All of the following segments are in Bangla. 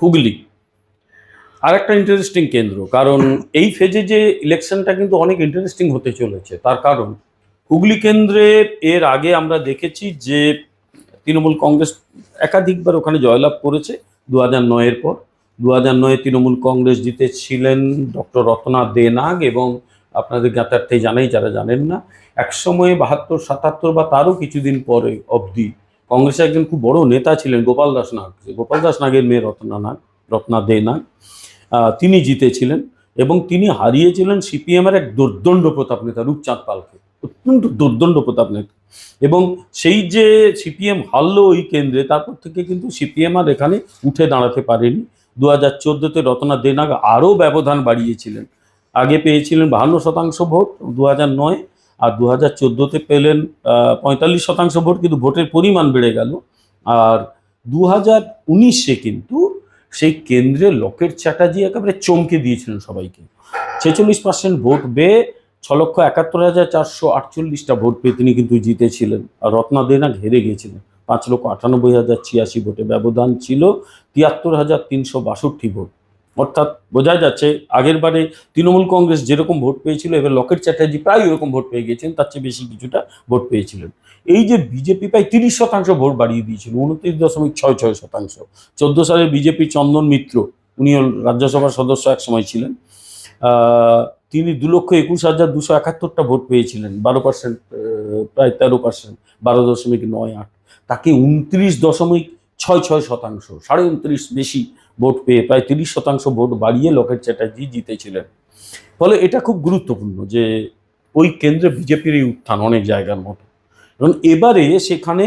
হুগলি। আর একটা ইন্টারেস্টিং কেন্দ্র, কারণ এই ফেজে যে ইলেকশনটা কিন্তু অনেক ইন্টারেস্টিং হতে চলেছে। তার কারণ, হুগলি কেন্দ্রে এর আগে আমরা দেখেছি যে তৃণমূল কংগ্রেস একাধিকবার ওখানে জয়লাভ করেছে দু হাজার নয়ের পর। দু হাজার নয়ে তৃণমূল কংগ্রেস জিতেছিলেন ডক্টর রত্না দেনাগ এবং আপনাদের জ্ঞাতার্থে জানাই, যারা জানেন না, একসময়ে বাহাত্তর, সাতাত্তর বা তারও কিছুদিন পরে অবধি কংগ্রেসের একজন খুব বড় নেতা ছিলেন গোপাল দাস নাগ। গোপাল দাস নাগের মেয়ে রত্না নাগ রত্না দে নাগ। তিনি জিতেছিলেন এবং তিনি হারিয়েছিলেন সিপিএমের এক দুর্দণ্ড প্রতাপ নেতা, রূপচাঁদ পালকে। অত্যন্ত দুর্দণ্ড প্রতাপ নেতা। এবং সেই যে সিপিএম হারলো ওই কেন্দ্রে, তারপর থেকে কিন্তু সিপিএম আর এখানে উঠে দাঁড়াতে পারেনি। দু হাজার চোদ্দোতে রত্না দেনাগ আরও ব্যবধান বাড়িয়েছিলেন। আগে পেয়েছিলেন বাহান্ন শতাংশ ভোট, দু হাজার নয় আর দু হাজার চোদ্দোতে পেলেন পঁয়তাল্লিশ শতাংশ ভোট, কিন্তু ভোটের পরিমাণ বেড়ে গেল। আর দু হাজার উনিশে কিন্তু সেই কেন্দ্রে লকেট চ্যাটার্জি একেবারে চমকে দিয়েছিলেন সবাইকে। ছেচল্লিশ পার্সেন্ট ভোট পেয়ে ছ লক্ষ একাত্তর হাজার চারশো আটচল্লিশটা ভোট পেয়ে তিনি কিন্তু জিতেছিলেন। আর রত্না দেনা ঘেরে গিয়েছিলেন। পাঁচ লক্ষ আটানব্বই হাজার ছিয়াশি ভোটে ব্যবধান ছিল, তিয়াত্তর হাজার তিনশো বাষট্টি ভোট। অর্থাৎ বোঝা যাচ্ছে আগের বারে তৃণমূল কংগ্রেস যেরকম ভোট পেয়েছিল, এবার লকেট চ্যাটার্জি প্রায় ওরকম ভোট পেয়ে গিয়েছেন, তার চেয়ে বেশি কিছুটা ভোট পেয়েছিলেন। এই যে বিজেপি প্রায় তিরিশ শতাংশ ভোট বাড়িয়ে দিয়েছিল, উনত্রিশ দশমিক ছয় ছয় শতাংশ। চোদ্দ সালে বিজেপি চন্দন মিত্র, উনিও রাজ্যসভার সদস্য এক সময় ছিলেন তিনি দু লক্ষ একুশ হাজার দুশো একাত্তরটা ভোট পেয়েছিলেন, বারো পার্সেন্ট প্রায় তেরো পার্সেন্ট, বারো দশমিক নয় আট। তাকে উনত্রিশ দশমিক ছয় ছয় শতাংশ, সাড়ে উনত্রিশ বেশি ভোট পেয়ে প্রায় তিরিশ শতাংশ ভোট বাড়িয়ে লকেট চ্যাটার্জি জিতেছিলেন। ফলে এটা খুব গুরুত্বপূর্ণ যে ওই কেন্দ্রে বিজেপির এই উত্থান অনেক জায়গার মতো। এবং এবারে সেখানে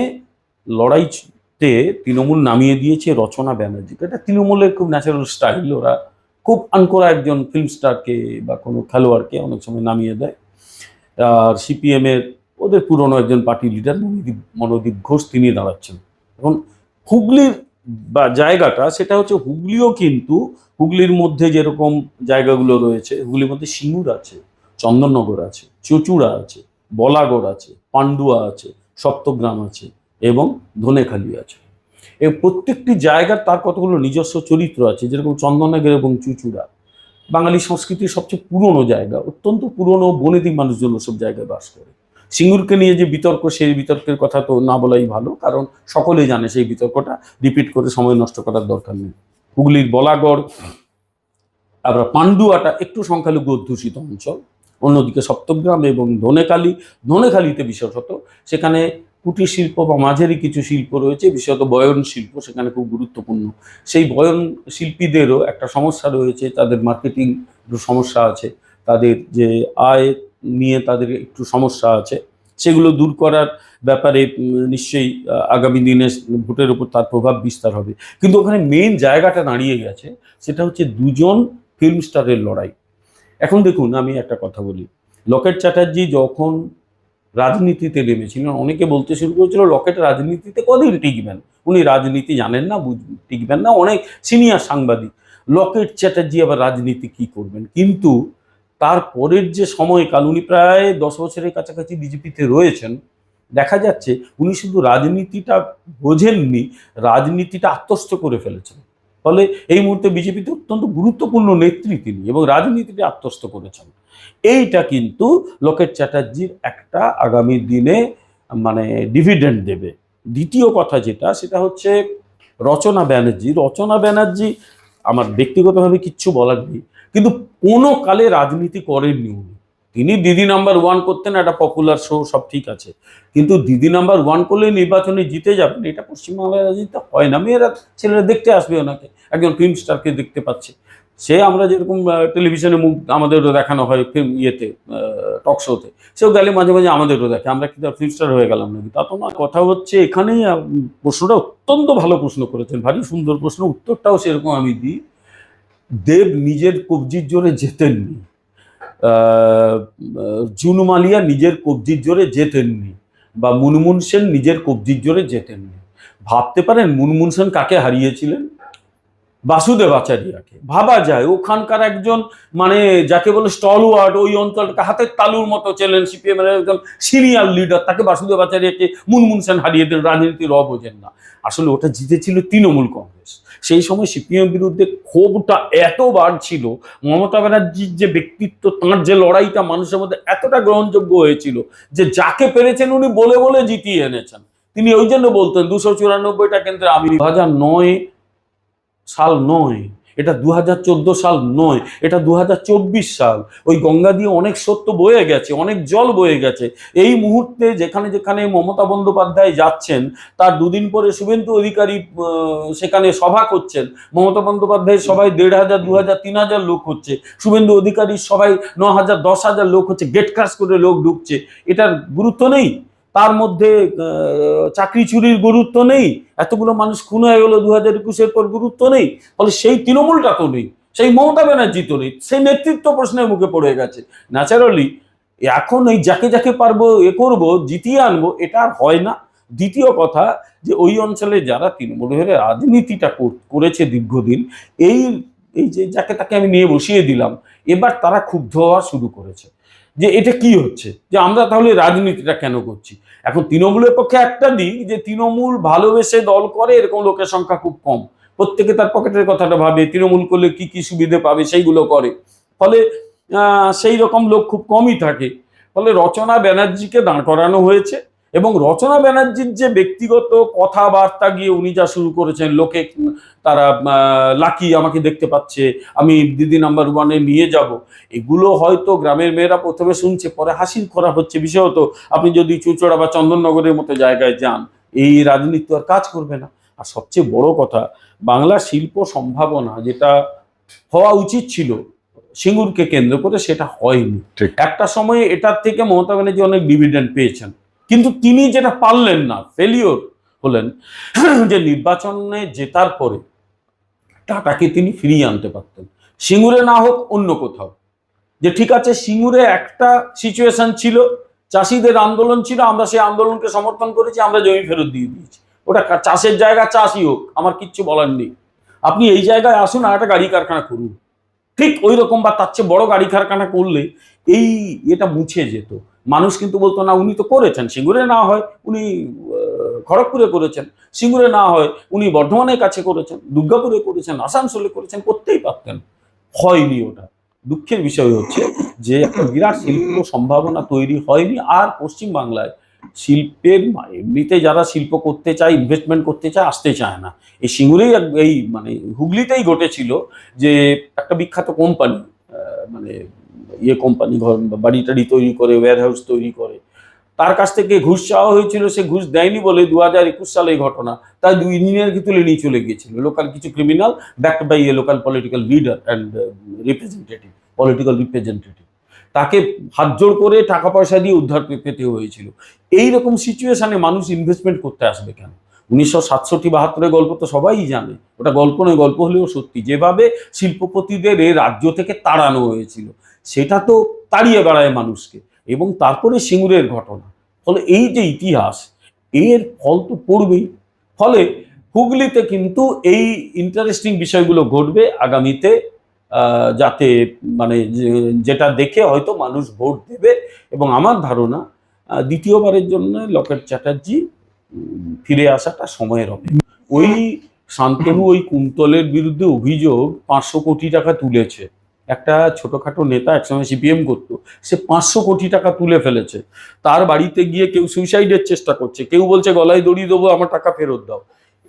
লড়াইতে তৃণমূল নামিয়ে দিয়েছে রচনা ব্যানার্জিকে এটা তৃণমূলের খুব ন্যাচারাল স্টাইল ওরা খুব আনকোরা একজন ফিল্ম স্টারকে বা কোনো খেলোয়াড়কে অনেক সময় নামিয়ে দেয়। আর সিপিএমের ওদের পুরনো একজন পার্টি লিডার মনোদীপ মনোদীপ ঘোষ, তিনি দাঁড়াচ্ছেন। এখন হুগলির বা জায়গাটা, সেটা হচ্ছে হুগলিও কিন্তু হুগলির মধ্যে যেরকম জায়গাগুলো রয়েছে, হুগলির মধ্যে সিঙ্গুর আছে, চন্দননগর আছে, চচুড়া আছে, বলাগড় আছে, পান্ডুয়া আছে, সপ্তগ্রাম আছে এবং ধনেখালি আছে। এই প্রত্যেকটি জায়গার তার কতগুলো নিজস্ব চরিত্র আছে, যেরকম চন্দননগর এবং চুচুড়া। বাঙালি সংস্কৃতির সবচেয়ে পুরনো জায়গা, অত্যন্ত পুরনো বনেদি মানুষজন সব জায়গায় বাস করে। সিঙ্গুরকে নিয়ে যে বিতর্ক, সেই বিতর্কের কথা তো না বলাই ভালো, কারণ সকলেই জানে সেই বিতর্কটা, রিপিট করে সময় নষ্ট করার দরকার নেই। হুগলির বলাগড় আবার পান্ডুয়াটা একটু সংখ্যালঘু অধ্যুষিত অঞ্চল, অন্যদিকে সপ্তগ্রাম এবং ধনেখালি, ধনেখালিতে বিশেষত, সেখানে কুটির শিল্প বা মাঝারি কিছু শিল্প রয়েছে, বিশেষত বয়ন শিল্প সেখানে খুব গুরুত্বপূর্ণ। সেই বয়ন শিল্পীদেরও একটা সমস্যা রয়েছে, তাদের মার্কেটিং সমস্যা আছে, তাদের যে আয় নিয়ে তাদের একটু সমস্যা আছে। সেগুলো দূর করার ব্যাপারে নিশ্চয়ই আগামী দিনে ভোটের উপর তার প্রভাব বিস্তার হবে। কিন্তু ওখানে মেন জায়গাটা দাঁড়িয়ে গেছে, সেটা হচ্ছে দুজন ফিল্ম স্টারের লড়াই। এখন দেখুন, আমি একটা কথা বলি। লকেট চ্যাটার্জি যখন রাজনীতিতে নেমেছিলেন, অনেকে বলতে শুরু করেছিল, লকেট রাজনীতিতে কদিন টিকবেন? উনি রাজনীতি জানেন না টিকবেন না। অনেক সিনিয়র সাংবাদিক, লকেট চ্যাটার্জি আবার রাজনীতি কি করবেন? কিন্তু তারপরের যে সময়কাল, উনি প্রায় দশ বছরের কাছাকাছি বিজেপিতে রয়েছেন, দেখা যাচ্ছে উনি শুধু রাজনীতিটা বোঝেননি, রাজনীতিটা আত্মস্থ করে ফেলেছেন। ফলে এই মুহূর্তে বিজেপিতে অত্যন্ত গুরুত্বপূর্ণ নেত্রী তিনি এবং রাজনীতিটা আত্মস্থ করেছেন। এইটা কিন্তু লোকেট চ্যাটার্জির একটা আগামী দিনে মানে ডিভিডেন্ড দেবে। দ্বিতীয় কথা যেটা, সেটা হচ্ছে রচনা ব্যানার্জি। রচনা ব্যানার্জি, আমার ব্যক্তিগতভাবে কিচ্ছু বলার নেই। কিন্তু কোনো কালে রাজনীতি করেননি উনি। তিনি দিদি নাম্বার ওয়ান করতেন, একটা পপুলার শো সব ঠিক আছে। কিন্তু দিদি নাম্বার ওয়ান করলে নির্বাচনে জিতে যাবেন, এটা পশ্চিমবাংলায় রাজনীতিতে হয় না। মেয়েরা, ছেলেরা দেখতে আসবে ওনাকে, একজন ফিল্ম স্টারকে দেখতে পাচ্ছে। সে আমরা যেরকম টেলিভিশনে মুখ আমাদেরও দেখানো হয় ফিল্ম ইয়েতে টক শোতে সেও গেলে মাঝে মাঝে আমাদেরও দেখে। আমরা কি ফিল্ম স্টার হয়ে গেলাম নাকি? তা তো না, কথা হচ্ছে এখানেই প্রশ্নটা অত্যন্ত ভালো প্রশ্ন করেছেন, ভারী সুন্দর প্রশ্ন, উত্তরটাও সেরকম আমি দিই। দেব নিজের কবজির জোরে জেতেননি। আহ, জুনু মালিয়া নিজের কবজির জোরে জেতেননি বা মুনমুন সেন নিজের কবজির জোরে জেতেননি। ভাবতে পারেন মুনমুন সেন কাকে হারিয়েছিলেন? বাসুদেব আচারিয়াকে। ভাবা যায় ওখানকার একজন মানে যাকে বলে স্টলওয়ার্ড ওই অঞ্চলটাকে হাতের তালুর মতো ছিলেন সিপিএম এর একজন সিনিয়র লিডার তাকে বাসুদেব আচারিয়াকে মুনমুন সেন হারিয়ে দিলেন রাজনীতির অ না। আসলে ওটা জিতেছিল তৃণমূল কংগ্রেস। সেই সময় সিপিএম বিরুদ্ধে ক্ষোভটা এত বাড়ছিল, মমতা ব্যানার্জির যে ব্যক্তিত্ব, তাঁর যে লড়াইটা মানুষের মধ্যে এতটা গ্রহণযোগ্য হয়েছিল যে যাকে পেরেছেন উনি বলে বলে জিতিয়ে এনেছেন। তিনি ওই জন্য বলতেন, দুশো চুরানব্বইটা কেন্দ্রে আমি দু হাজার নয়, সাল নয়। এটা দু হাজার চোদ্দ সাল নয়, এটা দু হাজার চব্বিশ সাল। ওই গঙ্গা দিয়ে অনেক সত্য বয়ে গেছে, অনেক জল বয়ে গেছে। এই মুহূর্তে যেখানে যেখানে মমতা বন্দ্যোপাধ্যায় যাচ্ছেন, তার দুদিন পরে শুভেন্দু অধিকারী সেখানে সভা করছেন। মমতা বন্দ্যোপাধ্যায়ের সবাই দেড় হাজার দু হাজার তিন হাজার লোক হচ্ছে। শুভেন্দু অধিকারীর সবাই ন হাজার দশ হাজার লোক হচ্ছে। গেট ক্রাশ করে লোক ঢুকছে। এটার গুরুত্ব নেই? তার মধ্যে চাকরি চুরির গুরুত্ব নেই, এতগুলো মানুষ খুন হয়ে গেল দু হাজার একুশের পর গুরুত্ব নেই, ফলে সেই তৃণমূলটা তো নেই, সেই মমতা ব্যানার্জি তো নেই, সেই নেতৃত্ব প্রশ্নের মুখে পড়ে গেছে। ন্যাচারালি এখন এই যাকে যাকে পারব, এ করব, জিতিয়ে আনব, এটা আর হয় না। দ্বিতীয় কথা, যে ওই অঞ্চলে যারা তৃণমূল তৃণমূলের রাজনীতিটা করেছে দীর্ঘদিন, এই এই যে যাকে তাকে আমি নিয়ে বসিয়ে দিলাম, এবার তারা ক্ষুব্ধ হওয়া শুরু করেছে। যে এটা কি হচ্ছে? যে আমরা তাহলে রাজনীতিটা কেন করছি? এখন তৃণমূলের পক্ষে একটা দিক, যে তৃণমূল ভালোবেসে দল করে, এরকম লোকের সংখ্যা খুব কম। প্রত্যেকে তার পকেটের কথাটা ভাবে, তৃণমূল করলে কি কি সুবিধে পাবে সেইগুলো করে। ফলে সেই রকম লোক খুব কমই থাকে। ফলে রচনা ব্যানার্জিকে দাঁড় করানো হয়েছে। এবং রচনা ব্যানার্জির যে ব্যক্তিগত কথাবার্তা গিয়ে উনি যা শুরু করেছেন লোকে তারা লাকি আমাকে দেখতে পাচ্ছে আমি দিদি নাম্বার ওয়ানে নিয়ে যাব। এগুলো হয়তো গ্রামের মেয়েরা প্রথমে শুনছে পরে হাসির করা হচ্ছে। বিশেষত আপনি যদি চুচড়া বা চন্দননগরের মতো জায়গায় যান এই রাজনীতি আর কাজ করবে না। আর সবচেয়ে বড় কথা বাংলা শিল্প সম্ভাবনা যেটা হওয়া উচিত ছিল সিঙ্গুরকে কেন্দ্র করে সেটা হয়নি। একটা সময়ে এটার থেকে মমতা ব্যানার্জি অনেক ডিভিডেন্ড পেয়েছেন। কিন্তু তিনি যেটা পারলেন না ফেলিওর হলেন, যে নির্বাচনে জেতার পরে টাটাকে তিনি ফিরিয়ে আনতে পারতেন। সিঙ্গুরে না হোক অন্য কোথাও। যে ঠিক আছে, সিঙ্গুরে একটা সিচুয়েশন ছিল, চাষিদের আন্দোলন ছিল, আমরা সেই আন্দোলনকে সমর্থন করেছি, আমরা জমি ফেরত দিয়ে দিয়েছি। ওটা চাষের জায়গা চাষই হোক, আমার কিচ্ছু বলার নেই। আপনি এই জায়গায় আসুন আর একটা গাড়ি কারখানা করুন ঠিক ওই রকম বা তার চেয়ে বড় গাড়ি কারখানা করলে এই এটা মুছে যেত। মানুষ কিন্তু বলতো, না, উনি তো করেছেন, সিঙ্গুরে না হয় উনি খড়গপুরে করেছেন, সিঙ্গুরে না হয় উনি বর্ধমানের কাছে করেছেন, দুর্গাপুরে করেছেন, আসানসোলে করেছেন, করতেই পারতেন। হয়নি ওটা। দুঃখের বিষয় হচ্ছে যে একটা বিরাট শিল্প সম্ভাবনা তৈরি হয়নি আর পশ্চিম বাংলায় শিল্পের এমনিতে যারা শিল্প করতে চায় ইনভেস্টমেন্ট করতে চায়, আসতে চায় না। এই সিঙ্গুরেই এই মানে হুগলিতেই ঘটেছিল যে একটা বিখ্যাত কোম্পানি মানে ইয়ে কোম্পানি ঘর, বাড়ি টাড়ি তৈরি করে ওয়্যার হাউস তৈরি করে। তার কাছ থেকে ঘুষ চাওয়া হয়েছিল, সে ঘুষ দেয়নি বলে দু হাজার একুশ সালে এই ঘটনা। তাই দুই ইঞ্জিনিয়ারকে তুলে নিয়ে চলে গিয়েছিল। লোকাল কিছু criminal backed by a local political leader and representative political representative তাকে হাত জোড় করে টাকা পয়সা দিয়ে উদ্ধার পেতে হয়েছিল। এই রকম সিচুয়েশনে মানুষ ইনভেস্টমেন্ট করতে আসবে কেন? উনিশশো সাতষট্টি বাহাত্তরের গল্প তো সবাই জানে। ওটা গল্প নয়, গল্প হলেও সত্যি। যেভাবে শিল্পপতিদের এ রাজ্য থেকে তাড়ানো হয়েছিল, সেটা তো তাড়িয়ে বেড়ায় মানুষকে। এবং তারপরে সিঙ্গুরের ঘটনা। ফলে এই যে ইতিহাস, এর ফল তো পড়বেই। ফলে হুগলিতে কিন্তু এই ইন্টারেস্টিং বিষয়গুলো ঘটবে আগামীতে। যাতে মানে যেটা দেখে হয়তো মানুষ ভোট দেবে। এবং আমার ধারণা দ্বিতীয়বারের জন্য লকেট চ্যাটার্জি ফিরে আসাটা সময়ের হবে ওই শান্তনু, ওই কুন্তলের বিরুদ্ধে অভিযোগ পাঁচশো কোটি টাকা তুলেছে। একটা ছোটখাটো নেতা একসময় সিপিএম করতো, সে পাঁচশো কোটি টাকা তুলে ফেলেছে। তার বাড়িতে গিয়ে কেউ সুইসাইডের চেষ্টা করছে। কেউ বলছে, গলায় দড়ি দেবো, আমার টাকা ফেরত দাও।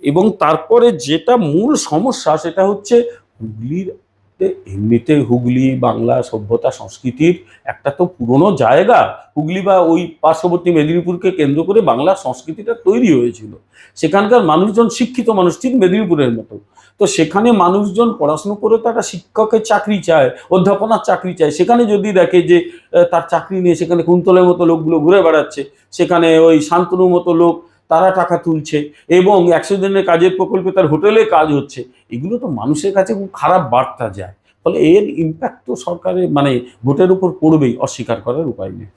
এবং তারপরে যেটা মূল সমস্যা, সেটা হচ্ছে হুগলির এমনিতে হুগলি, বাংলা সভ্যতা, সংস্কৃতির একটা তো পুরনো জায়গা। হুগলি বা ওই পার্শ্ববর্তী মেদিনীপুরকে কেন্দ্র করে বাংলা সংস্কৃতিটা তৈরি হয়েছিল। সেখানকার মানুষজন শিক্ষিত মানুষ ঠিক মেদিনীপুরের মতো। তো সেখানে মানুষজন পড়াশুনো করে তো একটা শিক্ষকের চাকরি চায়, অধ্যাপনার চাকরি চায়। সেখানে যদি দেখে যে তার চাকরি নিয়ে সেখানে কুন্তলের মতো লোকগুলো ঘুরে বেড়াচ্ছে, সেখানে ওই শান্তনুর মতো লোক তারা টাকা তুলছে এবং একশো দিনের কাজের প্রকল্পে তার হোটেলে কাজ হচ্ছে। এগুলো তো মানুষের কাছে খুব খারাপ বার্তা যায়। ফলে এর ইম্প্যাক্ট তো সরকারের মানে ভোটের উপর পড়বেই, অস্বীকার করার উপায় নেই।